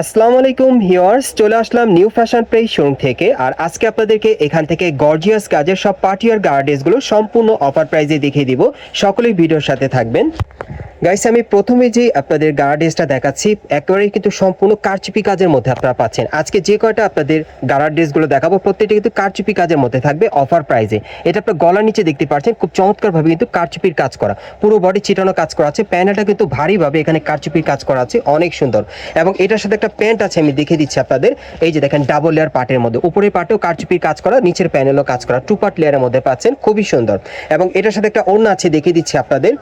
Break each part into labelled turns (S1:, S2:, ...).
S1: আসসালামু আলাইকুম হিয়ার্স চলে আসলাম নিউ ফ্যাশন প্রেস শোরুম থেকে। আর আজকে আপনাদেরকে এখান থেকে গর্জিয়াস কাজের সব পার্টিয়ার গার্ডেসগুলো সম্পূর্ণ অফার প্রাইজে দেখিয়ে দিব। সকলেই ভিডিওর সাথে থাকবেন। গাইস আমি প্রথমে যে আপনাদের গার্ডেসটা দেখাচ্ছি, একেবারেই কিন্তু সম্পূর্ণ কারচুপি কাজের মধ্যে আপনারা পাচ্ছেন। আজকে যে কয়টা আপনাদের গার্ডেসগুলো দেখাবো, প্রত্যেকটা কিন্তু কারচুপি কাজের মধ্যে থাকবে অফার প্রাইজে এটা আপনার গলার নিচে দেখতে পাচ্ছেন, খুব চমৎকারভাবে কিন্তু কারচুপির কাজ করা। পুরো বডি চিটানো কাজ করা আছে, প্যানেলটা কিন্তু ভারীভাবে এখানে কারচুপির কাজ করা আছে, অনেক সুন্দর। এবং এটার সাথে একটা প্যান্ট আছে, আমি দেখে দিচ্ছি আপনাদের। এই যে দেখেন ডাবল লেয়ার পার্টের মধ্যে। উপরের পার্টেও কারচুপির কাজ করা, নিচের প্যানেলও কাজ করা টু পার্ট লেয়ারের মধ্যে পাচ্ছেন, খুবই সুন্দর। এবং এটার সাথে একটা অন্য আছে, দেখিয়ে দিচ্ছি আপনাদের।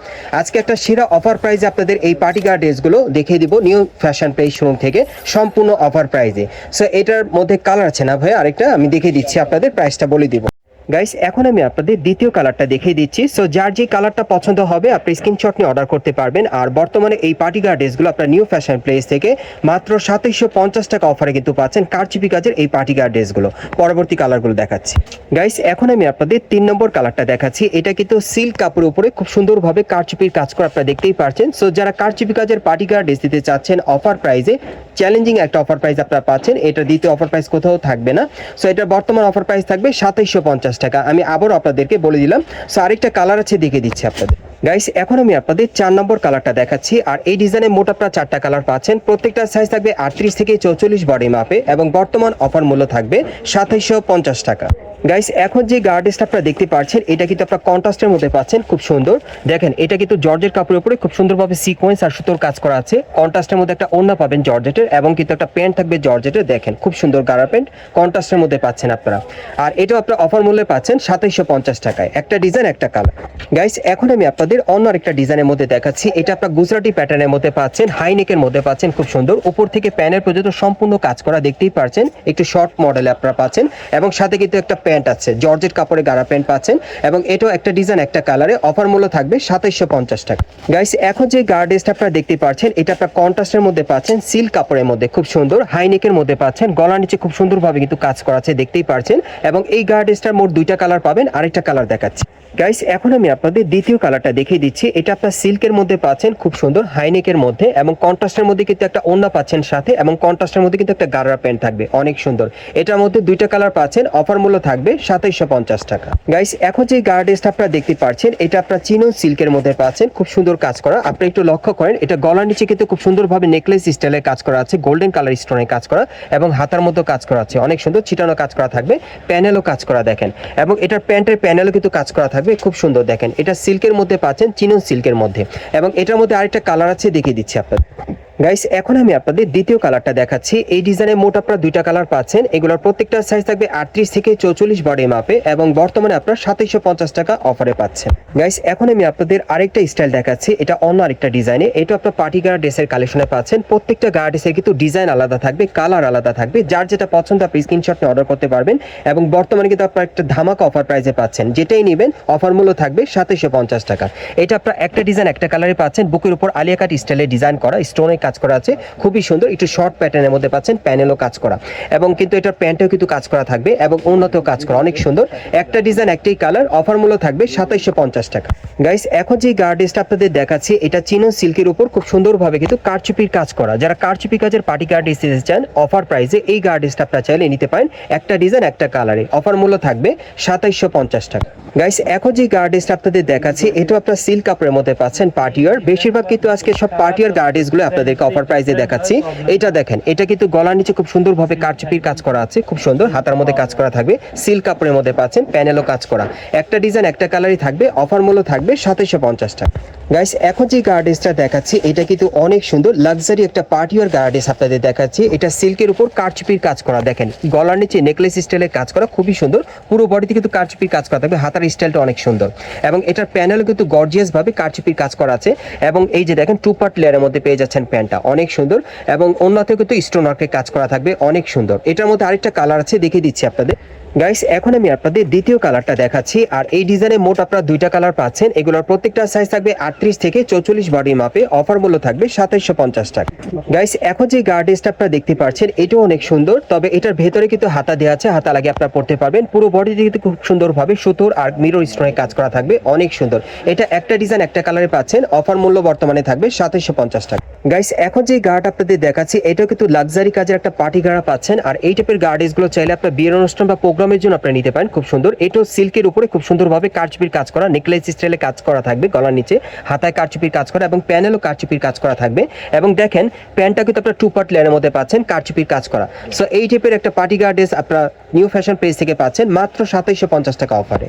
S1: আজকে একটা সেরা অফার প্রাইজে আপনাদের এই পার্টি গার্ড ড্রেসগুলো দেখিয়ে দিব নিউ ফ্যাশন প্লেস শোরুম থেকে সম্পূর্ণ অফার প্রাইজে সো এটার মধ্যে কালার আছে না ভাই আরেকটা আমি দেখিয়ে দিচ্ছি, আপনাদের প্রাইসটা বলে দিব। গাইস এখন আমি আপনাদের দ্বিতীয় কালারটা দেখিয়ে দিচ্ছি। সো যার যে কালারটা পছন্দ হবে, আপনি স্ক্রিনশট নিয়ে অর্ডার করতে পারবেন। আর বর্তমানে এই পার্টি গার্ড ড্রেসগুলো আপনার নিউ ফ্যাশন প্লেস থেকে মাত্র সাতাইশশো পঞ্চাশ টাকা অফারে কিন্তু পাচ্ছেন কারচিপি কাজের এই পার্টি গার্ড ড্রেসগুলো। পরবর্তী কালারগুলো দেখাচ্ছি। গাইস এখন আমি আপনাদের তিন নম্বর কালারটা দেখাচ্ছি। এটা কিন্তু সিল্ক কাপড়ের উপরে খুব সুন্দরভাবে কারচুপির কাজ করা আপনারা দেখতেই পারছেন সো যারা কারচুপি কাজের পার্টি গার্ড ড্রেস দিতে চাচ্ছেন অফার প্রাইজে চ্যালেঞ্জিং একটা অফার প্রাইস আপনারা পাচ্ছেন। এটা দ্বিতীয় অফার প্রাইস কোথাও থাকবে না। সো এটা বর্তমান অফার প্রাইস থাকবে সাতাইশশো পঞ্চাশ টাকা। আমি আবারও আপনাদেরকে বলে দিলাম সো আরেকটা কালার আছে, দেখে দিচ্ছি আপনাদের। গাইস এখন আমি আপনাদের চার নম্বর কালারটা দেখাচ্ছি, আর এই ডিজাইনে মোট আপনারা চারটা কালার পাচ্ছেন। প্রত্যেকটা সাইজ থাকবে আটত্রিশ থেকে চৌচল্লিশ বডি মাপে এবং বর্তমান অফার মূল্য থাকবে সাতাইশশো পঞ্চাশ টাকা। গাইস এখন যে গার্ডেসটা আপনারা দেখতে পাচ্ছেন, এটা কিন্তু আপনারা কন্ট্রাস্টের মধ্যে পাচ্ছেন, খুব সুন্দর। দেখেন, এটা কিন্তু জর্জের কাপড়ের উপরে খুব সুন্দরভাবে সিকোয়েন্স আর সুতোর কাজ করা আছে। কন্ট্রাস্টের মধ্যে একটা ওড়না পাবেন জর্জেটের এবং কিন্তু একটা প্যান্ট থাকবে জর্জেটের দেখেন, খুব সুন্দর গাড়া প্যান্ট কন্ট্রাস্টের মধ্যে পাচ্ছেন আপনারা। আর এটাও আপনারা অফার মূল্যে পাচ্ছেন সাতাইশশো পঞ্চাশ টাকায়। একটা ডিজাইন একটা কালার গাইস এখন আমি আপনাদের অন্য আরেকটা ডিজাইনের মধ্যে দেখাচ্ছি। এটা আপনার গুজরাটি প্যাটার্নের মধ্যে পাচ্ছেন হাইনেকের মধ্যে পাচ্ছেন, খুব সুন্দর। উপর থেকে প্যানের পর্যন্ত সম্পূর্ণ কাজ করা দেখতেই পারছেন। একটু শর্ট মডেলে আপনারা পাচ্ছেন এবং সাথে কিন্তু একটা প্যান্ট আছে, জর্জেট কাপড়ে গাড়া প্যান্ট পাচ্ছেন এবং এটাও একটা ডিজাইন, একটা কালারে। অফার মূল্য থাকবে সাতাইশশো পঞ্চাশ টাকা। গাইস এখন যে গার্ডেসটা আপনারা দেখতে পাচ্ছেন, এটা আপনার কন্ট্রাস্টের মধ্যে পাচ্ছেন সিল্ক কাপড়ের মধ্যে, খুব সুন্দর। হাইনেকের মধ্যে পাচ্ছেন, গলার নিচে খুব সুন্দরভাবে কিন্তু কাজ করা আছে, দেখতেই পারছেন এবং এই গার্ডেসটার মোট দুইটা কালার পাবেন, আরেকটা কালার দেখাচ্ছি। গাইস এখন আমি আপনাদের দ্বিতীয় কালারটা দেখিয়ে দিচ্ছি। এটা আপনার সিল্কের মধ্যে পাচ্ছেন, খুব সুন্দর হাইনেকের মধ্যে এবং কন্ট্রাস্টের মধ্যে কিন্তু একটা ওন্না পাচ্ছেন সাথে এবং কন্ট্রাস্টের মধ্যে কিন্তু একটা গাড়া প্যান্ট থাকবে, অনেক সুন্দর। এটার মধ্যে দুইটা কালার পাচ্ছেন, অফার মূল্য থাকবে সাতাইশশো পঞ্চাশ টাকা। গাইস এখন যে গার্ডেসটা আপনারা দেখতে পাচ্ছেন, এটা আপনার চিনো সিল্কের মধ্যে পাচ্ছেন। খুব সুন্দর কাজ করা। আপনি একটু লক্ষ্য করেন, এটা গলার নিচে কিন্তু খুব সুন্দরভাবে নেকলেস স্টাইলের কাজ করা আছে গোল্ডেন কালার স্টোনের কাজ করা এবং হাতার মতো কাজ করা আছে। অনেক সুন্দর ছিটানো কাজ করা থাকবে প্যানেলও কাজ করা দেখেন। এবং এটার প্যান্টের প্যানেলও কিন্তু কাজ করা থাকবে, খুব সুন্দর দেখেন। এটা সিল্কের মধ্যে পাচ্ছেন চিনো সিল্কের মধ্যে। এবং এটার মধ্যে আরেকটা কালার আছে, দেখিয়ে দিচ্ছি আপনাদের। গাইস এখন আমি আপনাদের দ্বিতীয় কালারটা দেখাচ্ছি। এই ডিজাইনের মোট আপনারা দুইটা কালার পাচ্ছেন। এগুলোর প্রত্যেকটা সাইজ থাকবে আটত্রিশ থেকে চৌচল্লিশ বডি মাপে এবং বর্তমানে আপনারা সাতাইশশো পঞ্চাশ টাকা অফারে পাচ্ছেন। গাইস এখন আমি আপনাদের আরেকটা স্টাইল দেখাচ্ছি। এটা অন্য আরেকটা ডিজাইনে এটা আপনার পার্টি গার্ড ড্রেসের কালেকশনে পাচ্ছেন। প্রত্যেকটা গার্ড ড্রেসের কিন্তু ডিজাইন আলাদা থাকবে কালার আলাদা থাকবে। যার যেটা পছন্দ আপনি স্ক্রিনশট নিয়ে অর্ডার করতে পারবেন এবং বর্তমানে কিন্তু আপনার একটা ধামাকা অফার প্রাইসে পাচ্ছেন। যেটাই নেবেন অফার মূল্য থাকবে সাতাইশশো পঞ্চাশ টাকা। এটা আপনার একটা ডিজাইন একটা কালারে পাচ্ছেন। বুকের উপর আলিয়া কাট স্টাইলে ডিজাইন করা স্টোনের কাজ করা আছে। খুবই সুন্দর, একটু শর্ট প্যাটার্নের মধ্যে পাচ্ছেন প্যানেলও কাজ করা। এবং কিন্তু এটার প্যান্টেও কিন্তু কাজ করা থাকবে এবং উন্নতও কাজ করা, অনেক সুন্দর। একটা ডিজাইন একটাই কালার অফার মূল্য থাকবে সাতাইশশো পঞ্চাশ টাকা। গাইস এখন যে গার্ডেসটা আপনাদের দেখাচ্ছি, এটা চিনো সিল্কের উপর খুব সুন্দরভাবে কিন্তু কারচুপির কাজ করা। যারা কারচুপি কাজের পার্টি গার্ডেস দিতে চান অফার প্রাইসে এই গার্ডেসটা আপনারা চাইলে নিতে পারেন। একটা ডিজাইন একটা কালারে অফার মূল্য থাকবে সাতাইশশো পঞ্চাশ টাকা। গাইস এখন যে গার্ডেসটা আপনাদের দেখাচ্ছি এটা আপনার সিল্ক কাপড়ের মধ্যে পাচ্ছেন পার্টিয়ার বেশিরভাগ কিন্তু আজকে সব পার্টিয়ার গার্ডেসগুলো আপনাদেরকে অফার প্রাইসে দেখাচ্ছি। এটা দেখেন, এটা কিন্তু গলার নিচে খুব সুন্দরভাবে কারচুপির কাজ করা আছে, খুব সুন্দর। হাতার মধ্যে কাজ করা থাকবে সিল্ক কাপড়ের মধ্যে পাচ্ছেন প্যানেলও কাজ করা। একটা ডিজাইন একটা কালারই থাকবে অফার মূল্য থাকবে সাতাইশশো পঞ্চাশ টাকা গাইস এখন যে গার্ডেসটা দেখাচ্ছি, এটা কিন্তু অনেক সুন্দর লাক্সারি একটা পার্টিয়ার গার্ডেস আপনাদের দেখাচ্ছি। এটা সিল্কের উপর কারচুপির কাজ করা। দেখেন, গলার নিচে নেকলেস স্টাইলের কাজ করা, খুবই সুন্দর। পুরো বডিতে কিন্তু কারচুপির কাজ করা থাকবে, হাতার স্টাইলটা অনেক সুন্দর। এবং এটার প্যানেলও কিন্তু গর্জিয়াস ভাবে কারচুপির কাজ করা আছে। এবং এই যে দেখেন টু পার্ট লেয়ারের মধ্যে পেয়ে যাচ্ছেন প্যান্টটা অনেক সুন্দর এবং অন্য থেকে তো স্টোন ওয়ার্কের কাজ করা থাকবে অনেক সুন্দর। এটার মধ্যে আরেকটা কালার আছে, দেখিয়ে দিচ্ছি আপনাদের। গাইস এখন আমি আপনাদের দ্বিতীয় কালারটা দেখাচ্ছি, আর এই ডিজাইনে মোট আপনারা দুইটা কালার পাচ্ছেন। এগুলোর প্রত্যেকটা সাইজ থাকবে আটত্রিশ থেকে চৌচল্লিশ বডি মাপে অফার মূল্য থাকবে সাতাইশশো পঞ্চাশ টাকা। গাইস এখন যে গার্ডেসটা আপনারা দেখতে পাচ্ছেন, এটাও অনেক সুন্দর, তবে এটার ভেতরে কিন্তু হাতা দেওয়া আছে, হাতা লাগে আপনারা পড়তে পারবেন। পুরো বডিতে কিন্তু খুব সুন্দরভাবে সুতোর আর মিরর স্টোনে কাজ করা থাকবে, অনেক সুন্দর। এটা একটা ডিজাইন একটা কালারে পাচ্ছেন অফার মূল্য বর্তমানে থাকবে সাতাইশশো পঞ্চাশ টাকা। গাইস এখন যে গার্ড আপনাদের দেখাচ্ছি, এটাও কিন্তু লাক্সারি কাজের একটা পার্টি গাড়া পাচ্ছেন, আর এই টাইপের গার্ডেসগুলো চাইলে আপনার বিয়ের অনুষ্ঠান বা প্রোগ্রামের জন্য আপনারা নিতে পারেন, খুব সুন্দর। এটাও সিল্কের উপরে খুব সুন্দরভাবে কারচুপির কাজ করা নেকলেস স্টাইলে কাজ করা থাকবে গলার নিচে, হাতায় কারচুপির কাজ করা এবং প্যানেলও কারচুপির কাজ করা থাকবে। এবং দেখেন, প্যান্টটা কিন্তু আপনার টু পার্ট লেনের মধ্যে পাচ্ছেন, কারচুপির কাজ করা। সো এই টাইপের একটা পার্টি গার্ডেস আপনারা নিউ ফ্যাশন পেজ থেকে পাচ্ছেন, মাত্র সাতাইশশো পঞ্চাশ টাকা অফারে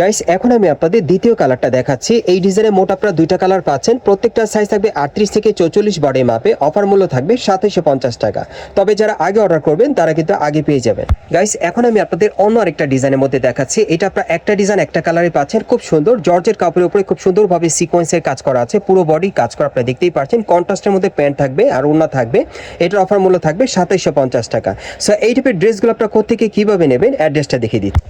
S1: গাইস এখন আমি আপনাদের দ্বিতীয় কালারটা দেখাচ্ছি। এই ডিজাইনে মোট আপনারা দুইটা কালার পাচ্ছেন। প্রত্যেকটা সাইজ থাকবে আটত্রিশ থেকে চৌচল্লিশ বডি মাপে। অফার মূল্য থাকবে সাতাইশশো পঞ্চাশ টাকা। তবে যারা আগে অর্ডার করবেন, তারা কিন্তু আগে পেয়ে যাবেন। গাইস এখন আমি আপনাদের অন্য আরেকটা ডিজাইনের মধ্যে দেখাচ্ছি। এটা আপনারা একটা ডিজাইন একটা কালারে পাচ্ছেন। খুব সুন্দর। জর্জের কাপড়ের উপরে খুব সুন্দরভাবে সিকোয়েন্সের কাজ করা আছে। পুরো বডি কাজ করা আপনারা দেখতেই পাচ্ছেন। কন্ট্রাস্টের মধ্যে প্যান্ট থাকবে আর ওড়না থাকবে। এটার অফার মূল্য থাকবে সাতাইশশো পঞ্চাশ টাকা। সো এই টাইপের ড্রেসগুলো আপনারা কোথেকে কীভাবে নেবেন? অ্যাড্রেসটা দেখিয়ে দিচ্ছি।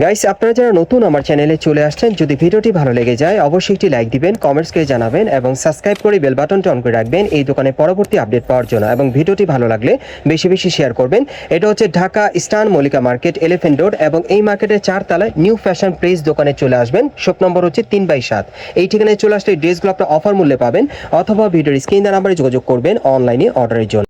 S1: গাইস আপনারা যারা নতুন আমার চ্যানেলে চলে আসছেন, যদি ভিডিওটি ভালো লেগে যায়, অবশ্যই একটি লাইক দিবেন কমেন্টস করে জানাবেন, এবং সাবস্ক্রাইব করে বেল বাটনটি অন করে রাখবেন, এই দোকানে পরবর্তী আপডেট পাওয়ার জন্য। এবং ভিডিওটি ভালো লাগলে বেশি বেশি শেয়ার করবেন। এটা হচ্ছে ঢাকা স্টান মল্লিকা মার্কেট এলিফেন্ট রোড এবং এই মার্কেটের চার তলায় নিউ ফ্যাশন প্রেস দোকানে চলে আসবেন। শপ নম্বর হচ্ছে তিন বাই সাত। এই ঠিকানায় চলে আসলে ড্রেসগুলো আপনার অফার মূল্যে পাবেন, অথবা ভিডিওর স্ক্রিন নাম্বারে যোগাযোগ করবেন অনলাইনে অর্ডারের জন্য।